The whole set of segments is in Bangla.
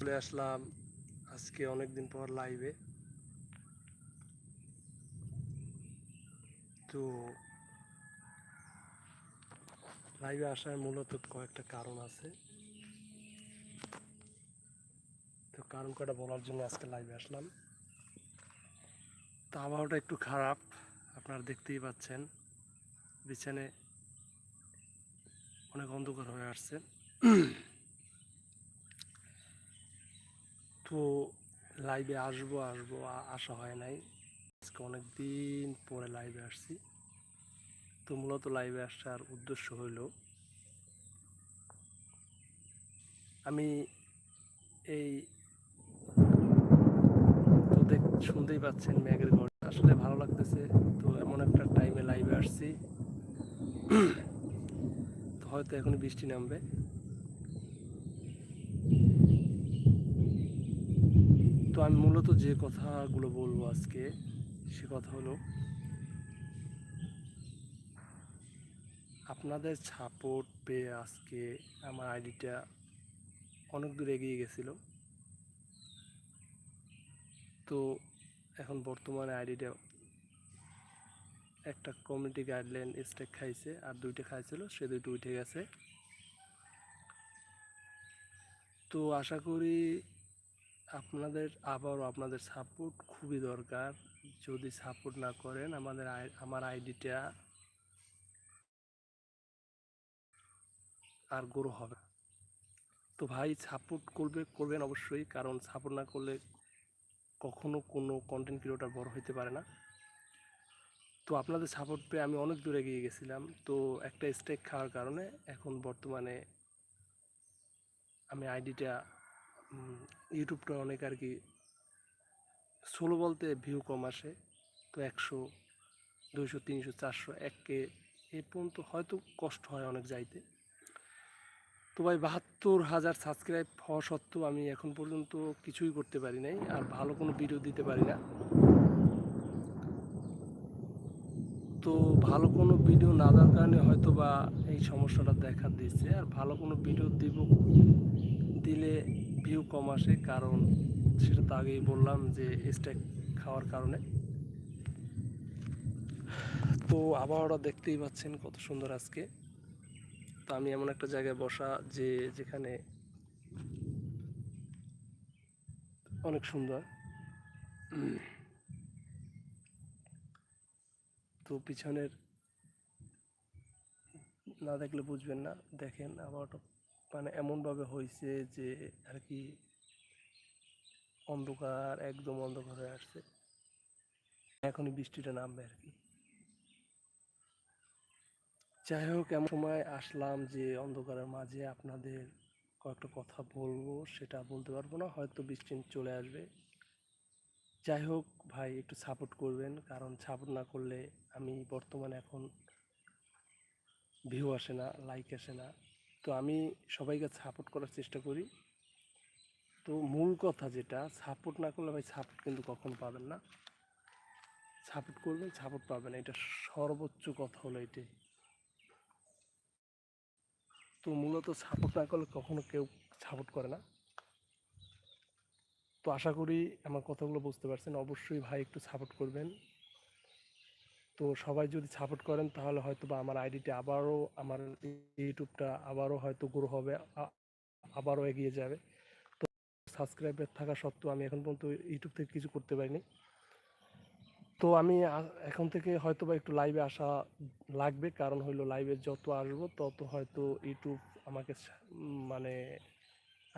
চলে আসলাম আজকে অনেকদিন পর লাইভে তো লাইভে আসার মূলত কয়েকটা কারণ আছে। তো কারণ কয়টা বলার জন্য আজকে লাইভে আসলাম। তো আবহাওয়াটা একটু খারাপ, আপনারা দেখতেই পাচ্ছেন। বিছানে অনেক অন্ধকার হয়ে আসছে। তো লাইভে আসব আসব আসা হয় নাই। আজকে অনেক দিন পরে লাইভে আসছি। তো মূলত লাইভে আসার উদ্দেশ্য হইল, আমি এই তো দেখ, শুনতেই পাচ্ছেন ম্যাগের ঘর। আসলে ভালো লাগতেছে, তো এমন একটা টাইমে লাইভে আসছি। তো হয়তো এখন বৃষ্টি নামবে। তো আমি মূলত যে কথাগুলো বলব আজকে, সে কথা হলো, আপনাদের সাপোর্ট পেয়ে আজকে আমার আইডিটা অনেক দূর এগিয়ে গেছিল। তো এখন বর্তমানে আইডিটা একটা কমিউনিটি গাইডলাইন স্টেক খাইছে, আর দুইটা খাইছিল, সে দুইটা উঠে গেছে। তো আশা করি আপনাদের আবারও আপনাদের সাপোর্ট খুবই দরকার। যদি সাপোর্ট না করেন, আমাদের আমার আইডিটা আর গ্রো হবে তো ভাই সাপোর্ট করবে, করবেন অবশ্যই, কারণ সাপোর্ট না করলে কখনো কোনো কন্টেন্ট ক্রিয়েটার বড় হইতে পারে না। তো আপনাদের সাপোর্ট পেয়ে আমি অনেক দূরে এগিয়ে গেছিলাম। তো একটা স্টেক খাওয়ার কারণে এখন বর্তমানে আমি আইডিটা ইউটিউবটা অনেক আর কি ষোলো বলতে ভিউ কম আসে। তো একশো, দুইশো, তিনশো, চারশো, এককে, এ পর্যন্ত হয়তো কষ্ট হয় অনেক যাইতে। তো ভাই বাহাত্তর হাজার সাবস্ক্রাইব হওয়া সত্ত্বেও আমি এখন পর্যন্ত কিছুই করতে পারি নাই, আর ভালো কোনো ভিডিও দিতে পারি না। তো ভালো কোনো ভিডিও না দেওয়ার কারণে হয়তো বা এই সমস্যাটা দেখা দিচ্ছে, আর ভালো কোনো ভিডিও দিব দিলে ভিউ কম আসে কারণ সেটা তো আগেই বললাম যে স্ট্যাক খাওয়ার কারণে। তো আবহাওয়াটা দেখতেই পাচ্ছেন কত সুন্দর আজকে। তো আমি এমন একটা জায়গায় বসা যে যেখানে অনেক সুন্দর। তো পিছনের, না দেখলে বুঝবেন না, দেখেন আবহাওয়াটা মানে এমনভাবে হয়েছে যে আর কি অন্ধকার, একদম অন্ধকার হয়ে আসছে। এখনই বৃষ্টিটা নামবে আর কি যাই হোক, এমন সময় আসলাম যে অন্ধকারের মাঝে আপনাদের কয়েকটা কথা বলব, সেটা বলতে পারব না, হয়তো বৃষ্টি চলে আসবে। যাই হোক, ভাই, একটু সাপোর্ট করবেন, কারণ সাপোর্ট না করলে আমি বর্তমানে এখন ভিউ আসে না লাইক আসে না। তো আমি সবাইকে সাপোর্ট করার চেষ্টা করি। তো মূল কথা যেটা সাপোর্ট না করলে ভাই সাপোর্ট কিন্তু কখনো পাবেন না। সাপোর্ট করবেন সাপোর্ট পাবেন, এটা সর্বোচ্চ কথা হলো এটাই। তো মূলত সাপোর্ট না করলে কখনো কেউ সাপোর্ট করে না। তো আশা করি আমার কথাগুলো বুঝতে পারছেন। অবশ্যই ভাই একটু সাপোর্ট করবেন। তো সবাই যদি সাপোর্ট করেন, তাহলে হয়তো বা আমার আইডিটা আবারও আমার ইউটিউবটা আবারও হয়তো গ্রো হবে আবারও এগিয়ে যাবে। তো সাবস্ক্রাইবার থাকা সত্ত্বেও আমি এখন পর্যন্ত ইউটিউব থেকে কিছু করতে পারিনি। তো আমি এখন থেকে হয়তো বা একটু লাইভে আসা লাগবে, কারণ হলো লাইভে যত আসব, তত হয়তো ইউটিউব আমাকে মানে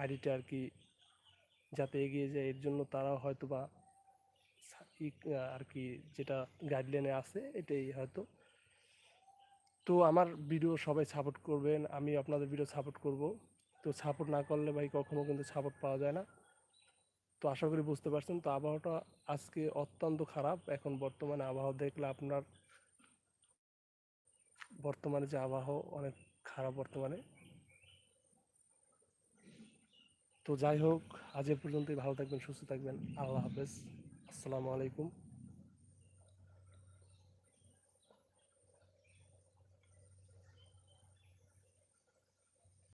আইডিটা আর কি যাতে এগিয়ে যায়। এর জন্য তারা হয়তো বা আর কি যেটা গাইডলাইনে আছে, এটাই হয়তো। তো আমার ভিডিও সবাই সাপোর্ট করবেন, আমি আপনাদের ভিডিও সাপোর্ট করব। তো সাপোর্ট না করলে ভাই কখনো কিন্তু সাপোর্ট পাওয়া যায় না। তো আশা করি বুঝতে পারছেন, তো আবহাওয়াটা আজকে অত্যন্ত খারাপ। এখন বর্তমানে আবহাওয়া দেখলে আপনার বর্তমানে যে আবহাওয়া অনেক খারাপ বর্তমানে। তো যাই হোক, আজ এ পর্যন্তই, ভালো থাকবেন, সুস্থ থাকবেন, আল্লাহ হাফেজ। আসসালামু আলাইকুম।